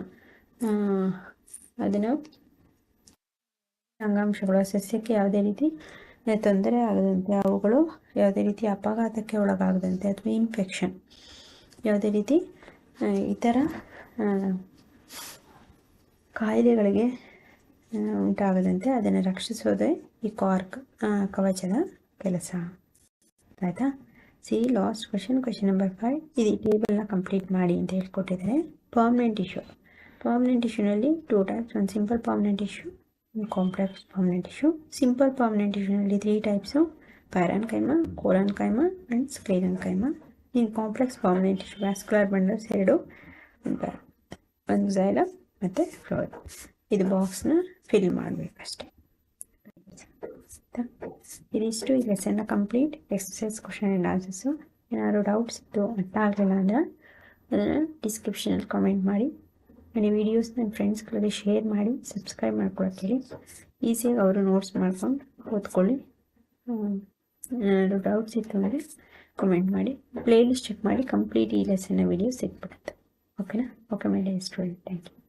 ಅದನ್ನು ಅಂಗಾಂಶಗಳು, ಆ ಸಸ್ಯಕ್ಕೆ ಯಾವುದೇ ರೀತಿ ತೊಂದರೆ ಆಗದಂತೆ, ಅವುಗಳು ಯಾವುದೇ ರೀತಿ ಅಪಘಾತಕ್ಕೆ ಒಳಗಾಗದಂತೆ ಅಥವಾ ಇನ್ಫೆಕ್ಷನ್ ಯಾವುದೇ ರೀತಿ ಇತರ ಕಾಯಿಲೆಗಳಿಗೆ ಉಂಟಾಗದಂತೆ ಅದನ್ನು ರಕ್ಷಿಸೋದೇ ಈ ಕಾರ್ಕ್ ಕವಚದ ಕೆಲಸ. ಆಯಿತಾ? See last question question number five ಇದು ಟೇಬಲ್ನ ಕಂಪ್ಲೀಟ್ ಮಾಡಿ ಅಂತ ಹೇಳ್ಕೊಟ್ಟಿದ್ದಾರೆ. ಪರ್ಮನೆಂಟ್ ಇಶ್ಯೂ ಪರ್ಮನೆಂಟ್ ಇಶ್ಯೂನಲ್ಲಿ ಟೂ ಟೈಪ್ಸ್ ಒಂದು simple permanent tissue complex permanent tissue simple permanent ಇಶ್ಯೂನಲ್ಲಿ three types parenchyma collenchyma and sclerenchyma ಇನ್ನು complex permanent tissue vascular bundles ಎರಡು ಒಂದು ಒಂದು ಝೈಲಮ್ ಮತ್ತು ಫ್ಲೋರ್ ಇದು ಬಾಕ್ಸ್ನ ಫಿಲ್ ಮಾಡಬೇಕಷ್ಟೆ ಇದಿಷ್ಟು ಈ ಲೆಸನ್ನ complete exercise question and answers ಏನಾದ್ರು ಡೌಟ್ಸ್ ಇತ್ತು ಅರ್ಥ ಆಗಲಿಲ್ಲ ಅಂದರೆ ಅದನ್ನು ಡಿಸ್ಕ್ರಿಪ್ಷನಲ್ಲಿ ಕಮೆಂಟ್ ಮಾಡಿ. ನನ್ನ ವೀಡಿಯೋಸ್ ನನ್ನ ಫ್ರೆಂಡ್ಸ್ಗಳಿಗೆ ಶೇರ್ ಮಾಡಿ ಸಬ್ಸ್ಕ್ರೈಬ್ ಮಾಡ್ಕೊಳಕ್ಕೆ ಈಸಿಯಾಗಿ ಅವರು ನೋಟ್ಸ್ ಮಾಡ್ಕೊಂಡು ಓದ್ಕೊಳ್ಳಿ. ಏನಾದರೂ ಡೌಟ್ಸ್ ಇತ್ತು ಅಂದರೆ ಕಮೆಂಟ್ ಮಾಡಿ. ಪ್ಲೇಲಿಸ್ಟ್ ಚೆಕ್ ಮಾಡಿ ಕಂಪ್ಲೀಟ್ ಈ ಲೆಸನ್ನ ವೀಡಿಯೋ ಸಿಕ್ಬಿಡುತ್ತೆ. ಓಕೆನಾ okay madam student thank you